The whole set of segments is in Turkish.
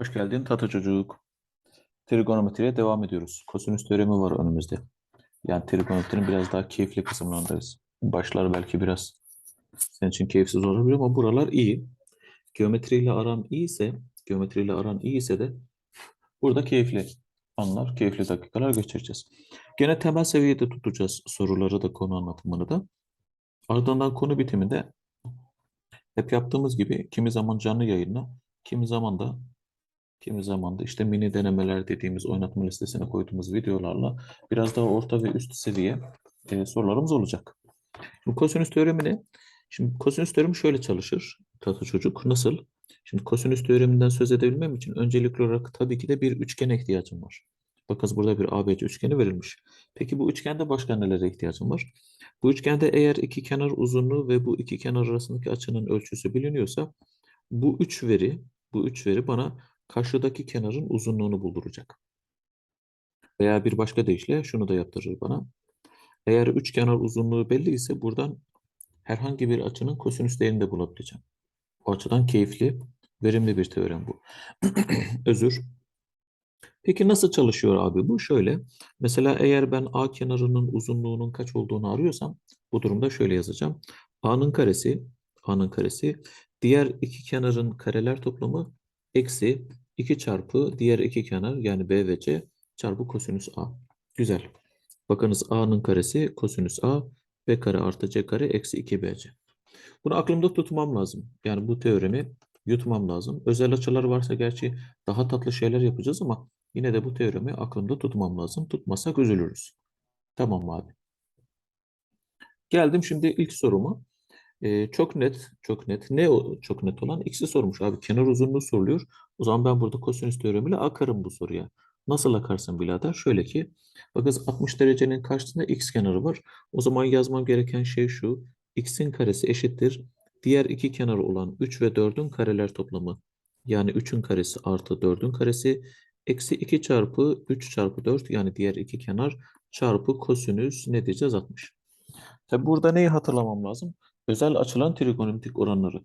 Hoş geldin Tata Çocuk. Trigonometriye devam ediyoruz. Kosinüs teoremi var önümüzde. Yani trigonometrinin biraz daha keyifli kısımlarındayız. Başlar belki biraz senin için keyifsiz olabilir ama buralar iyi. Geometriyle aran iyiyse, geometriyle aran iyiyse de burada keyifli anlar, keyifli dakikalar geçireceğiz. Gene temel seviyede tutacağız soruları da konu anlatımını da. Ardından konu bitiminde hep yaptığımız gibi kimi zaman canlı yayınla, kimi zaman da Kimi zaman da işte mini denemeler dediğimiz oynatma listesine koyduğumuz videolarla biraz daha orta ve üst seviye e, sorularımız olacak. Şimdi kosinüs teoremi ne? Şimdi kosinüs teoremi şöyle çalışır. Tata çocuk nasıl? Şimdi kosinüs teoreminden söz edebilmem için öncelikli olarak tabii ki de bir üçgene ihtiyacım var. Bakın burada bir ABC üçgeni verilmiş. Peki bu üçgende başka nelere ihtiyacım var? Bu üçgende eğer iki kenar uzunluğu ve bu iki kenar arasındaki açının ölçüsü biliniyorsa bu üç veri, bu üç veri bana karşıdaki kenarın uzunluğunu bulduracak. Veya bir başka deyişle şunu da yaptırır bana. Eğer üç kenar uzunluğu belli ise buradan herhangi bir açının kosinüs değerini de bulabileceğim. O açıdan keyifli, verimli bir teorem bu. Özür. Peki nasıl çalışıyor abi bu? Şöyle. Mesela eğer ben A kenarının uzunluğunun kaç olduğunu arıyorsam bu durumda şöyle yazacağım. A'nın karesi, A'nın karesi diğer iki kenarın kareler toplamı eksi 2 çarpı diğer iki kenar yani B ve C çarpı kosinüs A. Güzel. Bakınız A'nın karesi kosinüs A B kare artı C kare eksi 2BC. Bunu aklımda tutmam lazım. Yani bu teoremi yutmam lazım. Özel açılar varsa gerçi daha tatlı şeyler yapacağız ama yine de bu teoremi aklımda tutmam lazım. Tutmasak üzülürüz. Tamam abi. Geldim şimdi ilk soruma. Ee, çok net, çok net. Ne o çok net olan? X'i sormuş abi. Kenar uzunluğu soruluyor. O zaman ben burada kosinüs teoremiyle akarım bu soruya. Nasıl akarsın birader? Şöyle ki, bakın 60 derecenin karşısında x kenarı var. O zaman yazmam gereken şey şu. x'in karesi eşittir. Diğer iki kenarı olan 3 ve 4'ün kareler toplamı. Yani 3'ün karesi artı 4'ün karesi. Eksi 2 çarpı 3 çarpı 4 yani diğer iki kenar çarpı kosinüs ne diyeceğiz 60. Tabi burada neyi hatırlamam lazım? Özel açılan trigonometrik oranları.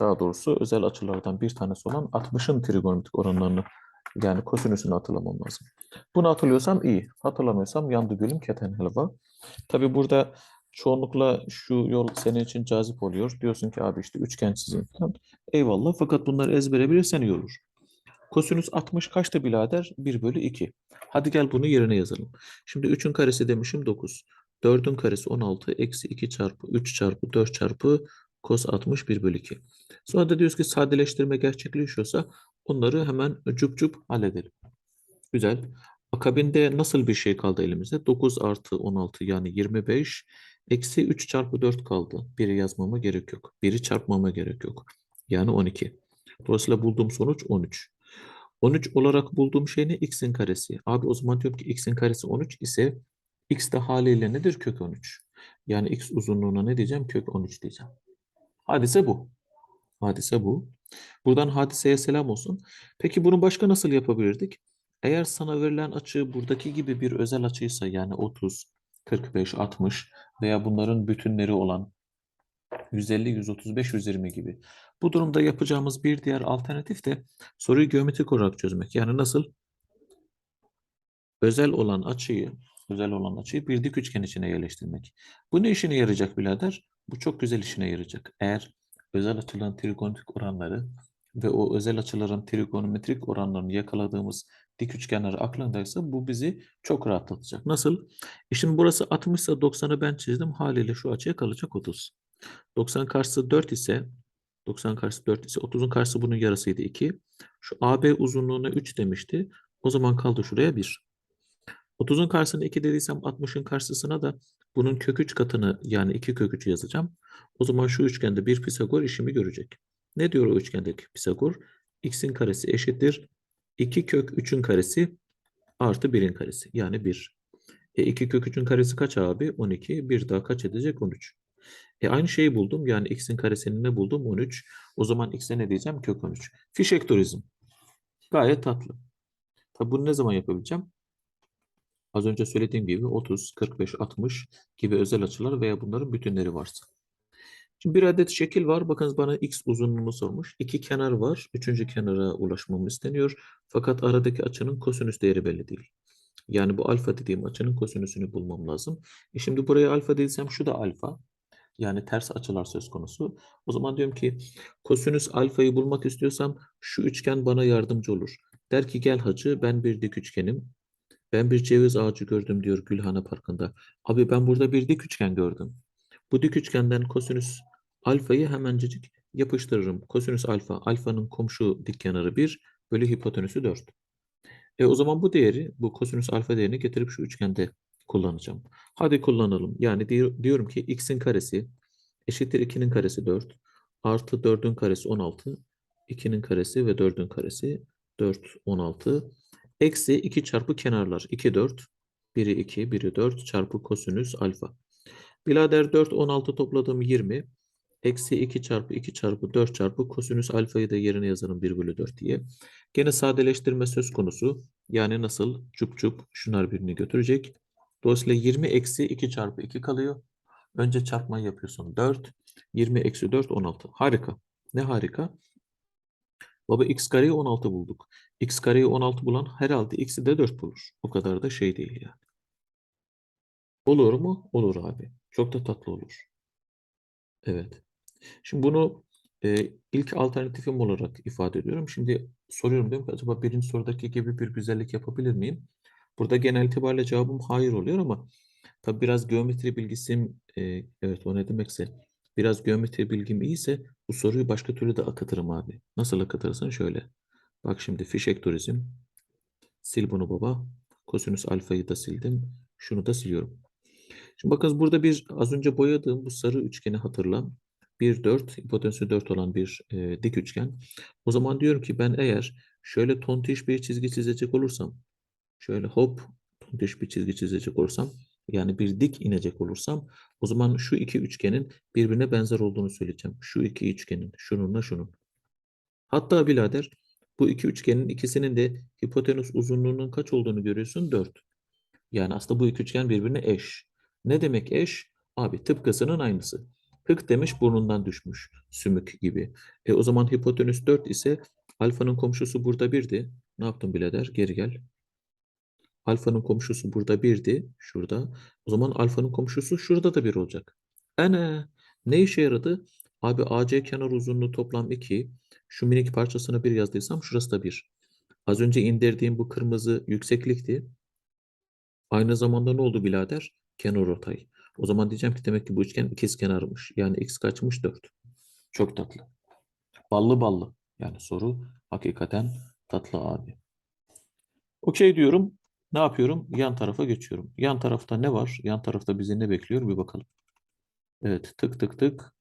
Daha doğrusu özel açılardan bir tanesi olan 60'ın trigonometrik oranlarını yani kosinüsünü hatırlamam lazım. Bunu hatırlıyorsam iyi. Hatırlamıyorsam yandı gülüm keten helva. Tabi burada çoğunlukla şu yol senin için cazip oluyor. Diyorsun ki abi işte üçgen çizim falan. Eyvallah fakat bunları ezbere bilirsen iyi olur. Kosinüs 60 kaçtı birader? 1 bölü 2. Hadi gel bunu yerine yazalım. Şimdi 3'ün karesi demişim 9. 4'ün karesi 16 eksi 2 çarpı 3 çarpı 4 çarpı cos 61 bölü 2. Sonra da diyoruz ki sadeleştirme gerçekleşiyorsa onları hemen cüp cüp halledelim. Güzel. Akabinde nasıl bir şey kaldı elimizde? 9 artı 16 yani 25 eksi 3 çarpı 4 kaldı. Biri yazmama gerek yok. Biri çarpmama gerek yok. Yani 12. Dolayısıyla bulduğum sonuç 13. 13 olarak bulduğum şey ne? X'in karesi. Abi o zaman diyorum ki X'in karesi 13 ise X de haliyle nedir? Kök 13. Yani X uzunluğuna ne diyeceğim? Kök 13 diyeceğim. Hadise bu. Hadise bu. Buradan hadiseye selam olsun. Peki bunu başka nasıl yapabilirdik? Eğer sana verilen açı buradaki gibi bir özel açıysa yani 30, 45, 60 veya bunların bütünleri olan 150, 135, 120 gibi. Bu durumda yapacağımız bir diğer alternatif de soruyu geometrik olarak çözmek. Yani nasıl? Özel olan açıyı, özel olan açıyı bir dik üçgen içine yerleştirmek. Bu ne işine yarayacak birader? Bu çok güzel işine yarayacak. Eğer özel açıların trigonometrik oranları ve o özel açıların trigonometrik oranlarını yakaladığımız dik üçgenler aklındaysa bu bizi çok rahatlatacak. Nasıl? E şimdi burası 60 ise 90'ı ben çizdim. Haliyle şu açıya kalacak 30. 90 karşısı 4 ise 90 karşısı 4 ise 30'un karşısı bunun yarısıydı 2. Şu AB uzunluğuna 3 demişti. O zaman kaldı şuraya 1. 30'un karşısına 2 dediysem 60'ın karşısına da bunun kök 3 katını yani 2 kök 3'ü yazacağım. O zaman şu üçgende bir Pisagor işimi görecek. Ne diyor o üçgendeki Pisagor? X'in karesi eşittir. 2 kök 3'ün karesi artı 1'in karesi. Yani 1. E 2 kök 3'ün karesi kaç abi? 12. Bir daha kaç edecek? 13. E aynı şeyi buldum. Yani x'in karesini ne buldum? 13. O zaman x'e ne diyeceğim? Kök 13. Fişektorizm. Gayet tatlı. Tabi bunu ne zaman yapabileceğim? Az önce söylediğim gibi 30, 45, 60 gibi özel açılar veya bunların bütünleri varsa. Şimdi bir adet şekil var. Bakınız bana x uzunluğunu sormuş. İki kenar var. Üçüncü kenara ulaşmam isteniyor. Fakat aradaki açının kosinüs değeri belli değil. Yani bu alfa dediğim açının kosinüsünü bulmam lazım. E şimdi buraya alfa dediysem şu da alfa. Yani ters açılar söz konusu. O zaman diyorum ki kosinüs alfayı bulmak istiyorsam şu üçgen bana yardımcı olur. Der ki gel hacı ben bir dik üçgenim. Ben bir ceviz ağacı gördüm diyor Gülhane Parkı'nda. Abi ben burada bir dik üçgen gördüm. Bu dik üçgenden kosinüs alfayı hemencecik yapıştırırım. Kosinüs alfa, alfanın komşu dik kenarı 1 bölü hipotenüsü 4. E o zaman bu değeri, bu kosinüs alfa değerini getirip şu üçgende kullanacağım. Hadi kullanalım. Yani di- diyorum ki x'in karesi eşittir 2'nin karesi 4 artı 4'ün karesi 16 2'nin karesi ve 4'ün karesi 4 16 eksi 2 çarpı kenarlar 2 4 biri 2 biri 4 çarpı kosinüs alfa. Birader 4 16 topladım 20 eksi 2 çarpı 2 çarpı 4 çarpı kosinüs alfayı da yerine yazarım 1 bölü 4 diye. Gene sadeleştirme söz konusu. Yani nasıl? Çup çup şunlar birini götürecek. Dolayısıyla 20 eksi 2 çarpı 2 kalıyor. Önce çarpmayı yapıyorsun 4. 20 eksi 4 16. Harika. Ne harika? Baba x kareyi 16 bulduk. x kareyi 16 bulan herhalde x'i de 4 bulur. O kadar da şey değil yani. Olur mu? Olur abi. Çok da tatlı olur. Evet. Şimdi bunu e, ilk alternatifim olarak ifade ediyorum. Şimdi soruyorum diyorum ki acaba birinci sorudaki gibi bir güzellik yapabilir miyim? Burada genel itibariyle cevabım hayır oluyor ama tabii biraz geometri bilgisim e, evet o ne demekse biraz geometri bilgim iyiyse bu soruyu başka türlü de akıtırım abi. Nasıl akıtırsın? Şöyle. Bak şimdi fişek turizm. Sil bunu baba. Kosinüs alfayı da sildim. Şunu da siliyorum. Şimdi bakın burada bir az önce boyadığım bu sarı üçgeni hatırla. 1, 4, hipotenüsü 4 olan bir e, dik üçgen. O zaman diyorum ki ben eğer şöyle tontiş bir çizgi çizecek olursam, şöyle hop tontiş bir çizgi çizecek olursam, yani bir dik inecek olursam, o zaman şu iki üçgenin birbirine benzer olduğunu söyleyeceğim. Şu iki üçgenin, şununla şunun. Hatta birader bu iki üçgenin ikisinin de hipotenüs uzunluğunun kaç olduğunu görüyorsun? 4. Yani aslında bu iki üçgen birbirine eş. Ne demek eş? Abi tıpkısının aynısı. Hık demiş burnundan düşmüş. Sümük gibi. E o zaman hipotenüs 4 ise alfanın komşusu burada 1'di. Ne yaptın birader? Geri gel. Alfanın komşusu burada 1'di. Şurada. O zaman alfanın komşusu şurada da 1 olacak. Ene. Ne işe yaradı? Abi AC kenar uzunluğu toplam 2. Şu minik parçasına 1 yazdıysam şurası da 1. Az önce indirdiğim bu kırmızı yükseklikti. Aynı zamanda ne oldu birader? Kenar ortay. O zaman diyeceğim ki demek ki bu üçgen ikizkenarmış. Yani x kaçmış? 4. Çok tatlı. Ballı ballı. Yani soru hakikaten tatlı abi. Okey diyorum. Ne yapıyorum? Yan tarafa geçiyorum. Yan tarafta ne var? Yan tarafta bizi ne bekliyor? Bir bakalım. Evet. Tık tık tık.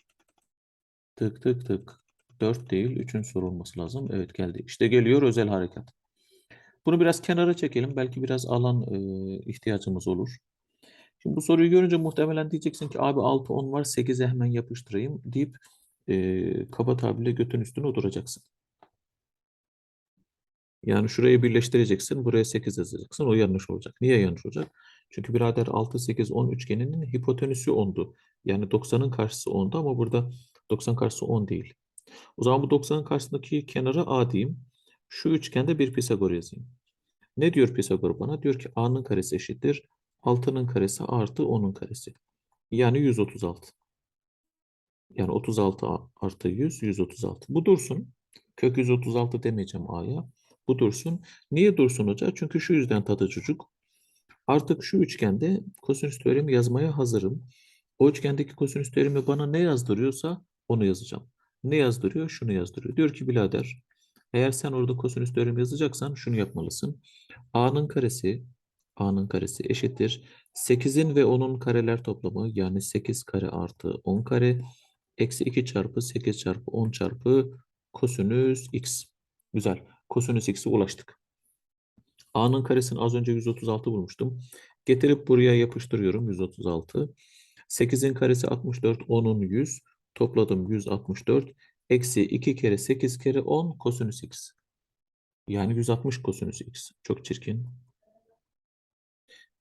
Tık tık tık. 4 değil. 3'ün soru olması lazım. Evet geldi. İşte geliyor özel harekat. Bunu biraz kenara çekelim. Belki biraz alan e, ihtiyacımız olur. Şimdi bu soruyu görünce muhtemelen diyeceksin ki abi 6 10 var 8'e hemen yapıştırayım deyip e, kaba tabirle götün üstüne oturacaksın. Yani şurayı birleştireceksin. Buraya 8 yazacaksın. O yanlış olacak. Niye yanlış olacak? Çünkü birader 6 8 10 üçgeninin hipotenüsü 10'du. Yani 90'ın karşısı 10'du ama burada 90 karşısı 10 değil. O zaman bu 90'ın karşısındaki kenara A diyeyim. Şu üçgende bir Pisagor yazayım. Ne diyor Pisagor bana? Diyor ki A'nın karesi eşittir. 6'nın karesi artı 10'un karesi. Yani 136. Yani 36 artı 100, 136. Bu dursun. Kök 136 demeyeceğim A'ya. Bu dursun. Niye dursun hoca? Çünkü şu yüzden tadı çocuk. Artık şu üçgende kosinüs teoremi yazmaya hazırım. O üçgendeki kosinüs teoremi bana ne yazdırıyorsa onu yazacağım. Ne yazdırıyor? Şunu yazdırıyor. Diyor ki birader, eğer sen orada kosinüs teoremi yazacaksan şunu yapmalısın. A'nın karesi, A'nın karesi eşittir. 8'in ve 10'un kareler toplamı yani 8 kare artı 10 kare eksi 2 çarpı 8 çarpı 10 çarpı kosinüs x. Güzel. Kosinüs x'e ulaştık. A'nın karesini az önce 136 bulmuştum. Getirip buraya yapıştırıyorum 136. 8'in karesi 64, 10'un 100. Topladım 164. Eksi 2 kere 8 kere 10 kosinüs x. Yani 160 kosinüs x. Çok çirkin.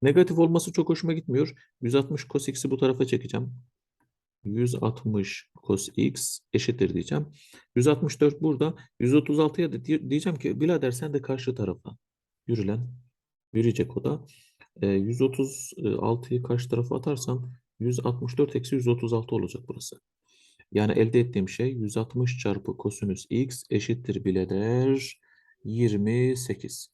Negatif olması çok hoşuma gitmiyor. 160 cos x'i bu tarafa çekeceğim. 160 cos x eşittir diyeceğim. 164 burada. 136'ya da diye- diyeceğim ki birader sen de karşı tarafa. Yürü lan. Yürüyecek o da. E, 136'yı karşı tarafa atarsam 164 eksi 136 olacak burası. Yani elde ettiğim şey 160 çarpı kosinüs x eşittir birader 28.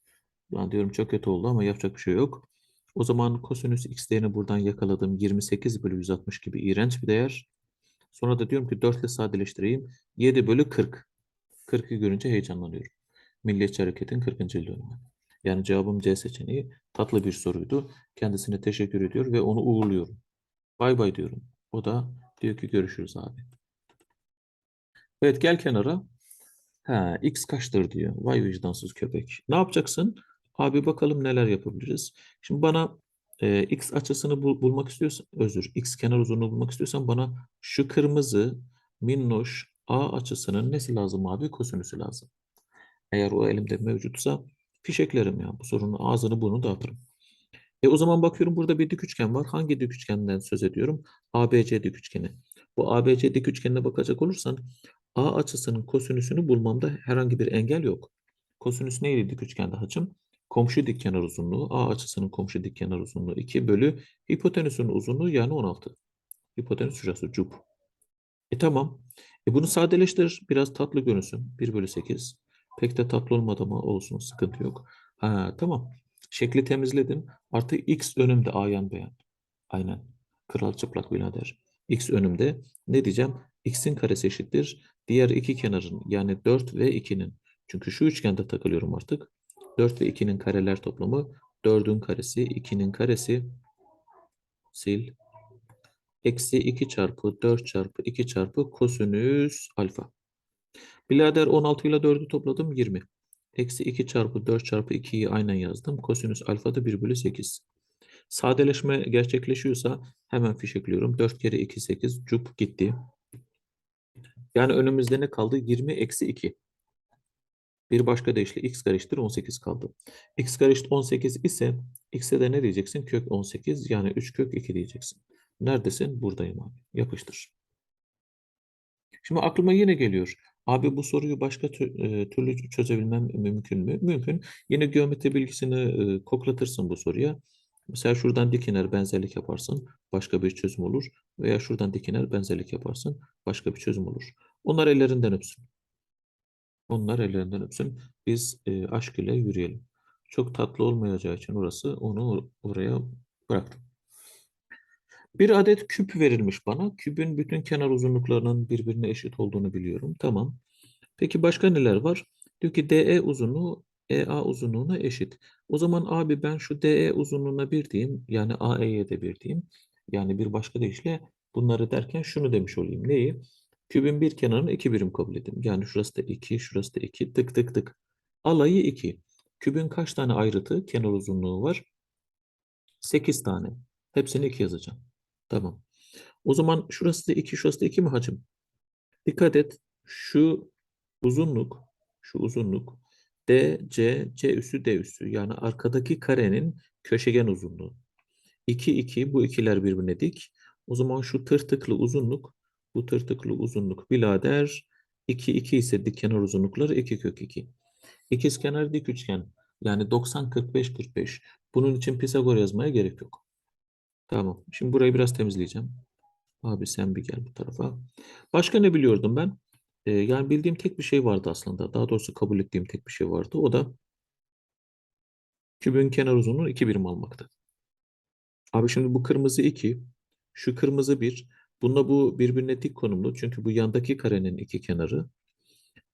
Ben diyorum çok kötü oldu ama yapacak bir şey yok. O zaman kosinüs x değerini buradan yakaladım. 28 bölü 160 gibi iğrenç bir değer. Sonra da diyorum ki 4 ile sadeleştireyim. 7 bölü 40. 40'ı görünce heyecanlanıyorum. Milliyetçi Hareket'in 40. yıl dönümü. Yani cevabım C seçeneği tatlı bir soruydu. Kendisine teşekkür ediyor ve onu uğurluyorum. Bay bay diyorum. O da diyor ki görüşürüz abi. Evet gel kenara. Ha, x kaçtır diyor. Vay vicdansız köpek. Ne yapacaksın? Abi bakalım neler yapabiliriz. Şimdi bana e, x açısını bul- bulmak istiyorsan, özür, x kenar uzunluğunu bulmak istiyorsan bana şu kırmızı minnoş a açısının nesi lazım abi? Kosinüsü lazım. Eğer o elimde mevcutsa fişeklerim ya. Bu sorunun ağzını bunu dağıtırım. E o zaman bakıyorum burada bir dik üçgen var. Hangi dik üçgenden söz ediyorum? ABC dik üçgeni. Bu ABC dik üçgenine bakacak olursan A açısının kosinüsünü bulmamda herhangi bir engel yok. Kosinüs neydi dik üçgende hacım? Komşu dik kenar uzunluğu. A açısının komşu dik kenar uzunluğu 2 bölü hipotenüsün uzunluğu yani 16. Hipotenüs şurası cub. E tamam. E bunu sadeleştir. Biraz tatlı görünsün. 1 bölü 8. Pek de tatlı olmadı ama olsun. Sıkıntı yok. Ha, tamam. Şekli temizledin. Artık x önümde ayan beyan. Aynen. Kral çıplak birader. x önümde. Ne diyeceğim? x'in karesi eşittir. Diğer iki kenarın yani 4 ve 2'nin. Çünkü şu üçgende takılıyorum artık. 4 ve 2'nin kareler toplamı 4'ün karesi, 2'nin karesi sil. Eksi 2 çarpı 4 çarpı 2 çarpı kosinüs alfa. Birader 16 ile 4'ü topladım 20. Eksi 2 çarpı 4 çarpı 2'yi aynen yazdım. Kosinüs alfa da 1 bölü 8. Sadeleşme gerçekleşiyorsa hemen fişekliyorum. 4 kere 2 8 cup gitti. Yani önümüzde ne kaldı? 20 eksi 2. Bir başka deyişle x kare eşittir 18 kaldı. x eşit 18 ise x'e de ne diyeceksin? Kök 18 yani 3 kök 2 diyeceksin. Neredesin? Buradayım abi. Yapıştır. Şimdi aklıma yine geliyor. Abi bu soruyu başka e, türlü çözebilmem mümkün mü? Mümkün. Yine geometri bilgisini e, koklatırsın bu soruya. Mesela şuradan dikiner benzerlik yaparsın. Başka bir çözüm olur. Veya şuradan dikiner benzerlik yaparsın. Başka bir çözüm olur. Onlar ellerinden öpsün. Onlar ellerinden öpsün. Biz e, aşk ile yürüyelim. Çok tatlı olmayacağı için orası onu oraya bıraktım. Bir adet küp verilmiş bana. Kübün bütün kenar uzunluklarının birbirine eşit olduğunu biliyorum. Tamam. Peki başka neler var? Diyor ki DE uzunluğu EA uzunluğuna eşit. O zaman abi ben şu DE uzunluğuna bir diyeyim. Yani AE'ye de bir diyeyim. Yani bir başka deyişle bunları derken şunu demiş olayım. Neyi? Kübün bir kenarını iki birim kabul edeyim. Yani şurası da 2, şurası da 2. Tık tık tık. Alayı 2. Kübün kaç tane ayrıtı, kenar uzunluğu var? 8 tane. Hepsini 2 yazacağım. Tamam. O zaman şurası da 2, şurası da 2 mi hacım? Dikkat et. Şu uzunluk, şu uzunluk D, C, C üssü, D üssü. Yani arkadaki karenin köşegen uzunluğu. 2, 2. Bu ikiler birbirine dik. O zaman şu tırtıklı uzunluk, bu tırtıklı uzunluk birader 2, 2 ise dik kenar uzunlukları 2 kök 2. İkizkenar dik üçgen. Yani 90, 45, 45. Bunun için Pisagor yazmaya gerek yok. Tamam. Şimdi burayı biraz temizleyeceğim. Abi sen bir gel bu tarafa. Başka ne biliyordum ben? Ee, yani bildiğim tek bir şey vardı aslında. Daha doğrusu kabul ettiğim tek bir şey vardı. O da kübün kenar uzunluğu 2 birim almaktı. Abi şimdi bu kırmızı 2, şu kırmızı 1. Bununla bu birbirine dik konumlu. Çünkü bu yandaki karenin iki kenarı.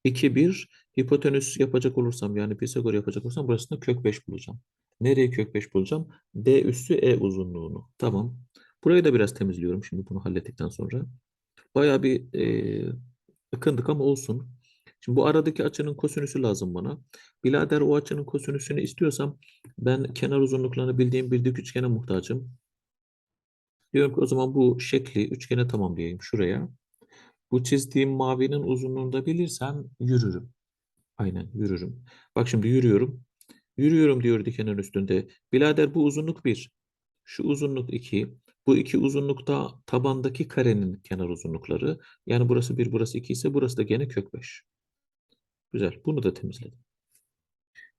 2, 1. Hipotenüs yapacak olursam yani Pisagor yapacak olursam burasında kök 5 bulacağım. Nereye kök 5 bulacağım? D üssü E uzunluğunu. Tamam. Burayı da biraz temizliyorum şimdi bunu hallettikten sonra. Bayağı bir e, ıkındık ama olsun. Şimdi bu aradaki açının kosinüsü lazım bana. Bilader o açının kosinüsünü istiyorsam ben kenar uzunluklarını bildiğim bir dik üçgene muhtacım. Diyorum ki o zaman bu şekli üçgene tamamlayayım şuraya. Bu çizdiğim mavinin uzunluğunu da bilirsem yürürüm. Aynen yürürüm. Bak şimdi yürüyorum. Yürüyorum diyor dikenin üstünde. Bilader bu uzunluk 1. Şu uzunluk 2. Bu iki uzunlukta tabandaki karenin kenar uzunlukları. Yani burası 1, burası 2 ise burası da gene kök 5. Güzel. Bunu da temizledim.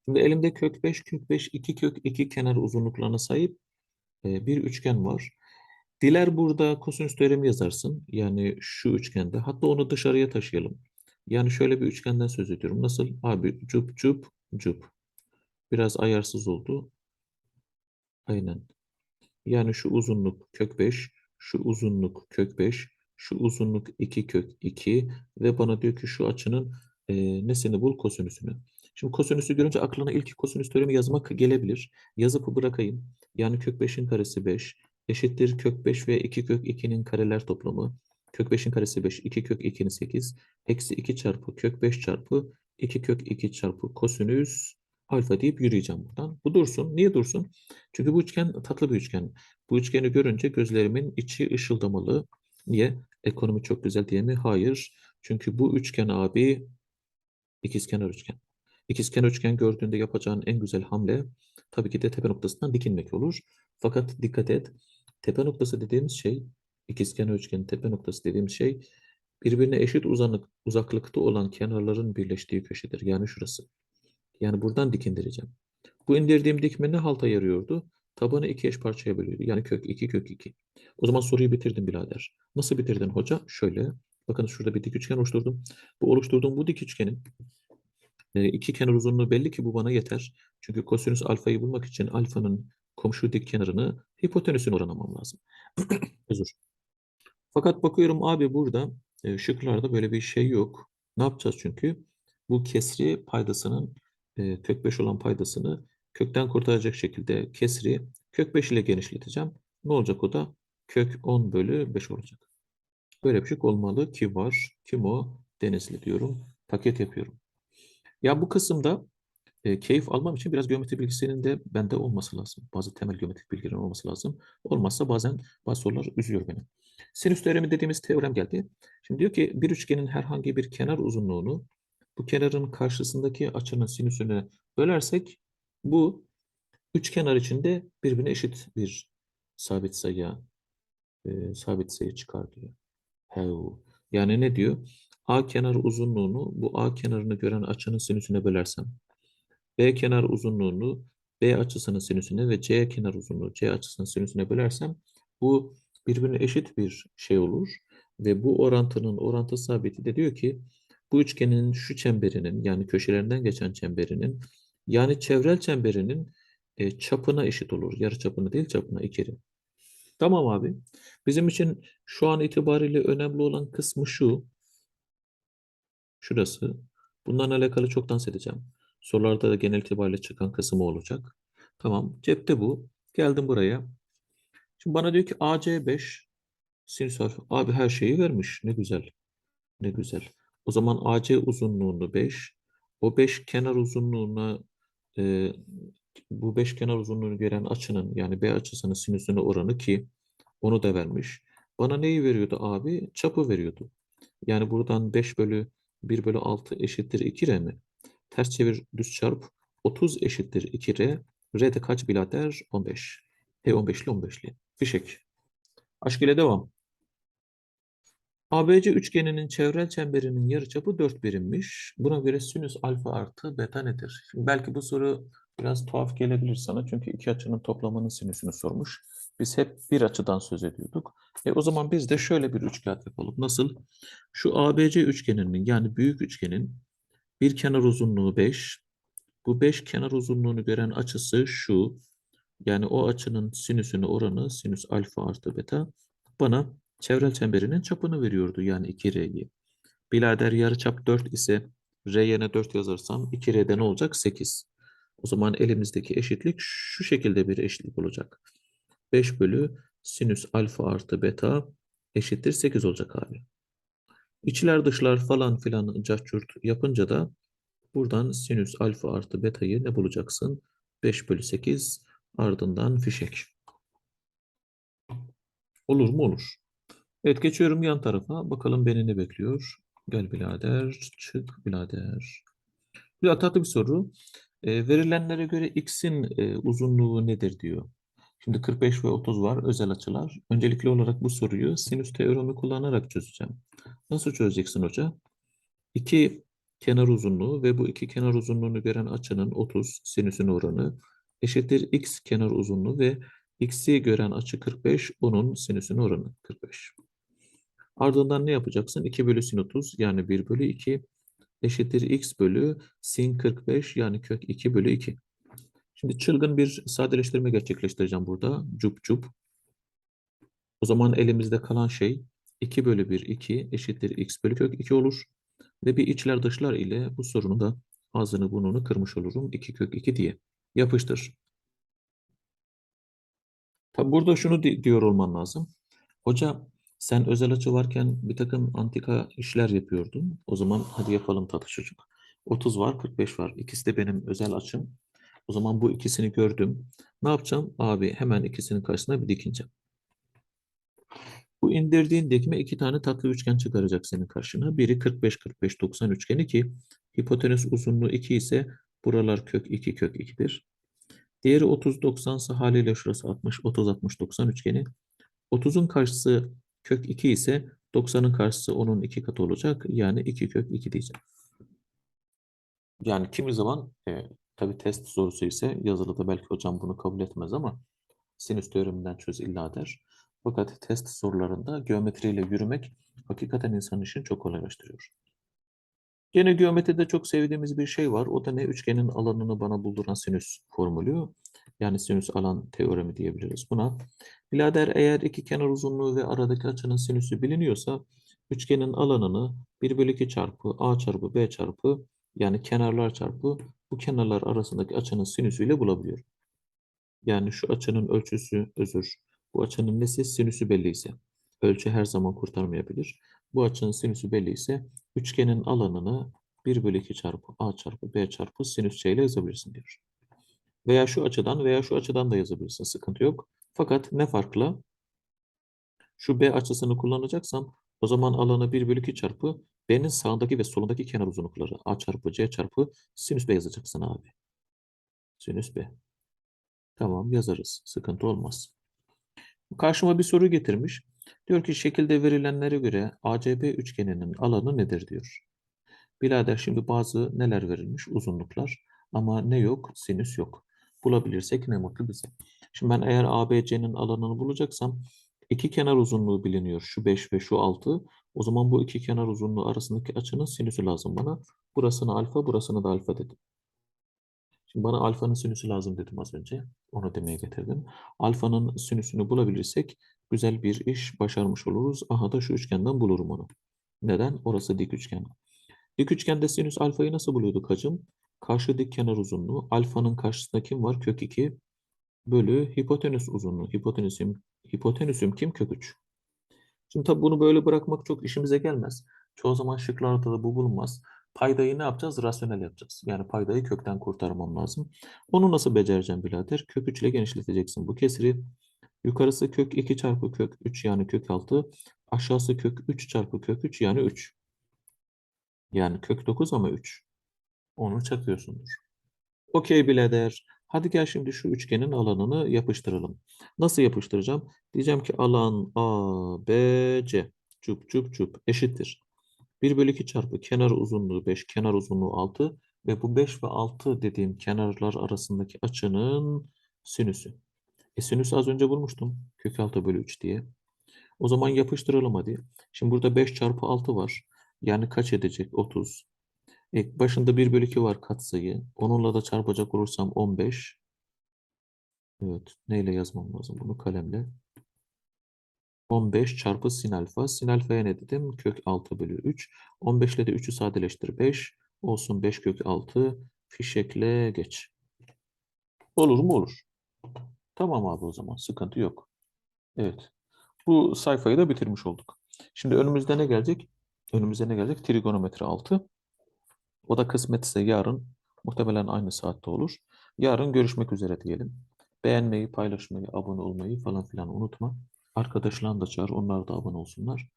Şimdi elimde kök 5, kök 5, 2 kök 2 kenar uzunluklarına sahip e, bir üçgen var. Diler burada kosinüs teoremi yazarsın. Yani şu üçgende. Hatta onu dışarıya taşıyalım. Yani şöyle bir üçgenden söz ediyorum. Nasıl? Abi cup cup cup. Biraz ayarsız oldu. Aynen. Yani şu uzunluk kök 5, şu uzunluk kök 5, şu uzunluk 2 kök 2 ve bana diyor ki şu açının e, nesini bul kosinüsünü. Şimdi kosinüsü görünce aklına ilk kosinüs teoremi yazmak gelebilir. Yazıp bırakayım. Yani kök 5'in karesi 5 eşittir kök 5 ve 2 kök 2'nin kareler toplamı. Kök 5'in karesi 5, 2 kök 2'nin 8. Eksi 2 çarpı kök 5 çarpı 2 kök 2 çarpı kosinüs alfa deyip yürüyeceğim buradan. Bu dursun. Niye dursun? Çünkü bu üçgen tatlı bir üçgen. Bu üçgeni görünce gözlerimin içi ışıldamalı. Niye? Ekonomi çok güzel diye mi? Hayır. Çünkü bu üçgen abi ikizkenar üçgen. İkizkenar üçgen gördüğünde yapacağın en güzel hamle tabii ki de tepe noktasından dikilmek olur. Fakat dikkat et. Tepe noktası dediğimiz şey, ikizkenar üçgenin tepe noktası dediğimiz şey birbirine eşit uzanık, uzaklıkta olan kenarların birleştiği köşedir. Yani şurası. Yani buradan dik indireceğim. Bu indirdiğim dikme ne halta yarıyordu? Tabanı iki eş parçaya bölüyordu. Yani kök 2 kök 2. O zaman soruyu bitirdim birader. Nasıl bitirdin hoca? Şöyle. Bakın şurada bir dik üçgen oluşturdum. Bu oluşturduğum bu dik üçgenin e, iki kenar uzunluğu belli ki bu bana yeter. Çünkü kosinüs alfayı bulmak için alfanın komşu dik kenarını hipotenüsünü oranlamam lazım. Özür. Fakat bakıyorum abi burada e, şıklarda böyle bir şey yok. Ne yapacağız çünkü? Bu kesri paydasının e, kök 5 olan paydasını kökten kurtaracak şekilde kesri kök 5 ile genişleteceğim. Ne olacak o da? Kök 10 bölü 5 olacak. Böyle bir şey olmalı ki var. Kim o? Denizli diyorum. Paket yapıyorum. Ya bu kısımda e, keyif almam için biraz geometri bilgisinin de bende olması lazım. Bazı temel geometrik bilgilerin olması lazım. Olmazsa bazen bazı sorular üzüyor beni. Sinüs teoremi dediğimiz teorem geldi. Şimdi diyor ki bir üçgenin herhangi bir kenar uzunluğunu bu kenarın karşısındaki açının sinüsüne bölersek bu üç kenar içinde birbirine eşit bir sabit sayı e, sabit sayı çıkar diyor. Heu. Yani ne diyor? A kenar uzunluğunu bu A kenarını gören açının sinüsüne bölersem B kenar uzunluğunu B açısının sinüsüne ve C kenar uzunluğu C açısının sinüsüne bölersem bu birbirine eşit bir şey olur. Ve bu orantının orantı sabiti de diyor ki bu üçgenin şu çemberinin yani köşelerinden geçen çemberinin yani çevrel çemberinin e, çapına eşit olur. Yarı çapına değil çapına ikili. Tamam abi. Bizim için şu an itibariyle önemli olan kısmı şu. Şurası. Bundan alakalı çok dans edeceğim. Sorularda da genel itibariyle çıkan kısmı olacak. Tamam. Cepte bu. Geldim buraya. Şimdi bana diyor ki AC5 sinüs alfa. Abi her şeyi vermiş. Ne güzel. Ne güzel. O zaman AC uzunluğunu 5. O 5 kenar uzunluğuna e, bu 5 kenar uzunluğunu gören açının yani B açısının sinüsüne oranı ki onu da vermiş. Bana neyi veriyordu abi? Çapı veriyordu. Yani buradan 5 bölü 1 bölü 6 eşittir 2R mi? Ters çevir düz çarp 30 eşittir 2R. R de kaç birader? 15. E 15'li 15'li. Fişek. Aşk ile devam. ABC üçgeninin çevrel çemberinin yarıçapı 4 birimmiş. Buna göre sinüs alfa artı beta nedir? Şimdi belki bu soru biraz tuhaf gelebilir sana. Çünkü iki açının toplamının sinüsünü sormuş. Biz hep bir açıdan söz ediyorduk. E o zaman biz de şöyle bir üçkağıt yapalım. Nasıl? Şu ABC üçgeninin yani büyük üçgenin bir kenar uzunluğu 5. Bu 5 kenar uzunluğunu gören açısı şu. Yani o açının sinüsünü oranı sinüs alfa artı beta bana çevrel çemberinin çapını veriyordu. Yani 2R'yi. Bilader yarıçap 4 ise R yerine 4 yazarsam 2R'de ne olacak? 8. O zaman elimizdeki eşitlik şu şekilde bir eşitlik olacak. 5 bölü sinüs alfa artı beta eşittir 8 olacak abi. İçler dışlar falan filan cahçurt yapınca da buradan sinüs alfa artı betayı ne bulacaksın? 5 bölü 8 ardından fişek. Olur mu? Olur. Evet geçiyorum yan tarafa. Bakalım beni ne bekliyor? Gel birader, çık birader. Bir tatlı bir soru. E, verilenlere göre x'in e, uzunluğu nedir diyor. Şimdi 45 ve 30 var özel açılar. Öncelikli olarak bu soruyu sinüs teoremi kullanarak çözeceğim. Nasıl çözeceksin hoca? İki kenar uzunluğu ve bu iki kenar uzunluğunu gören açının 30 sinüsün oranı eşittir x kenar uzunluğu ve x'i gören açı 45 onun sinüsün oranı 45. Ardından ne yapacaksın? 2 bölü sin 30 yani 1 bölü 2 eşittir x bölü sin 45 yani kök 2 bölü 2. Şimdi çılgın bir sadeleştirme gerçekleştireceğim burada. Cup cup. O zaman elimizde kalan şey 2 bölü 1 2 eşittir x bölü kök 2 olur. Ve bir içler dışlar ile bu sorunu da ağzını burnunu kırmış olurum. 2 kök 2 diye. Yapıştır. Tabi burada şunu di- diyor olman lazım. Hoca sen özel açı varken bir takım antika işler yapıyordun. O zaman hadi yapalım tatlı çocuk. 30 var 45 var. İkisi de benim özel açım. O zaman bu ikisini gördüm. Ne yapacağım? Abi hemen ikisinin karşısına bir dikineceğim. Bu indirdiğin dikme iki tane tatlı üçgen çıkaracak senin karşına. Biri 45-45-90 üçgeni ki hipotenüs uzunluğu 2 ise buralar kök 2 kök 2'dir. Diğeri 30-90 ise haliyle şurası 60-30-60-90 üçgeni. 30'un karşısı kök 2 ise 90'ın karşısı onun 2 katı olacak. Yani 2 kök 2 diyeceğim. Yani kimi zaman e, tabii test sorusu ise yazılıda belki hocam bunu kabul etmez ama sinüs teoreminden çöz illa der. Fakat test sorularında geometriyle yürümek hakikaten insan işini çok kolaylaştırıyor. Gene geometride çok sevdiğimiz bir şey var. O da ne? Üçgenin alanını bana bulduran sinüs formülü. Yani sinüs alan teoremi diyebiliriz buna. Birader eğer iki kenar uzunluğu ve aradaki açının sinüsü biliniyorsa üçgenin alanını 1 bölü 2 çarpı a çarpı b çarpı yani kenarlar çarpı bu kenarlar arasındaki açının sinüsüyle bulabiliyorum. Yani şu açının ölçüsü özür. Bu açının nesi? Sinüsü belliyse. Ölçü her zaman kurtarmayabilir. Bu açının sinüsü belliyse üçgenin alanını 1 bölü 2 çarpı a çarpı b çarpı sinüs c ile yazabilirsin diyor. Veya şu açıdan veya şu açıdan da yazabilirsin. Sıkıntı yok. Fakat ne farkla? Şu b açısını kullanacaksam o zaman alanı 1 bölü 2 çarpı b'nin sağındaki ve solundaki kenar uzunlukları a çarpı c çarpı sinüs b yazacaksın abi. Sinüs b. Tamam yazarız. Sıkıntı olmaz. Karşıma bir soru getirmiş. Diyor ki şekilde verilenlere göre ACB üçgeninin alanı nedir diyor. Birader şimdi bazı neler verilmiş? Uzunluklar. Ama ne yok? Sinüs yok. Bulabilirsek ne mutlu bize. Şimdi ben eğer ABC'nin alanını bulacaksam iki kenar uzunluğu biliniyor. Şu 5 ve şu 6. O zaman bu iki kenar uzunluğu arasındaki açının sinüsü lazım bana. Burasını alfa, burasını da alfa dedim. Şimdi bana alfanın sinüsü lazım dedim az önce. Onu demeye getirdim. Alfanın sinüsünü bulabilirsek güzel bir iş başarmış oluruz. Aha da şu üçgenden bulurum onu. Neden? Orası dik üçgen. Dik üçgende sinüs alfayı nasıl buluyorduk hacım? Karşı dik kenar uzunluğu. Alfanın karşısında kim var? Kök 2 bölü hipotenüs uzunluğu. Hipotenüsüm, hipotenüsüm kim? Kök 3. Şimdi tabii bunu böyle bırakmak çok işimize gelmez. Çoğu zaman şıklarda da bu bulunmaz. Paydayı ne yapacağız? Rasyonel yapacağız. Yani paydayı kökten kurtarmam lazım. Onu nasıl becereceğim birader? Kök 3 ile genişleteceksin bu kesiri. Yukarısı kök 2 çarpı kök 3 yani kök 6. Aşağısı kök 3 çarpı kök 3 yani 3. Yani kök 9 ama 3. Onu çakıyorsundur. Okey birader. Hadi gel şimdi şu üçgenin alanını yapıştıralım. Nasıl yapıştıracağım? Diyeceğim ki alan A, B, C. Çup çup çup eşittir. 1 bölü 2 çarpı kenar uzunluğu 5, kenar uzunluğu 6 ve bu 5 ve 6 dediğim kenarlar arasındaki açının sinüsü. E sinüsü az önce bulmuştum. Kök 6 bölü 3 diye. O zaman yapıştıralım hadi. Şimdi burada 5 çarpı 6 var. Yani kaç edecek? 30. E, başında 1 bölü 2 var katsayı. Onunla da çarpacak olursam 15. Evet. Neyle yazmam lazım bunu? Kalemle. 15 çarpı sin alfa. Sin alfaya ne dedim? Kök 6 bölü 3. 15 ile de 3'ü sadeleştir 5. Olsun 5 kök 6. Fişekle geç. Olur mu? Olur. Tamam abi o zaman. Sıkıntı yok. Evet. Bu sayfayı da bitirmiş olduk. Şimdi önümüzde ne gelecek? Önümüzde ne gelecek? Trigonometri 6. O da kısmetse yarın muhtemelen aynı saatte olur. Yarın görüşmek üzere diyelim. Beğenmeyi, paylaşmayı, abone olmayı falan filan unutma. Arkadaşlarını da çağır, onlar da abone olsunlar.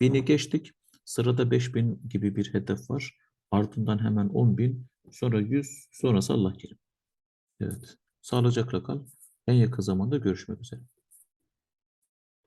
Bini geçtik. Sırada 5000 gibi bir hedef var. Ardından hemen 10.000, sonra 100, sonrası Allah kerim. Evet. Sağlıcakla kal. En yakın zamanda görüşmek üzere.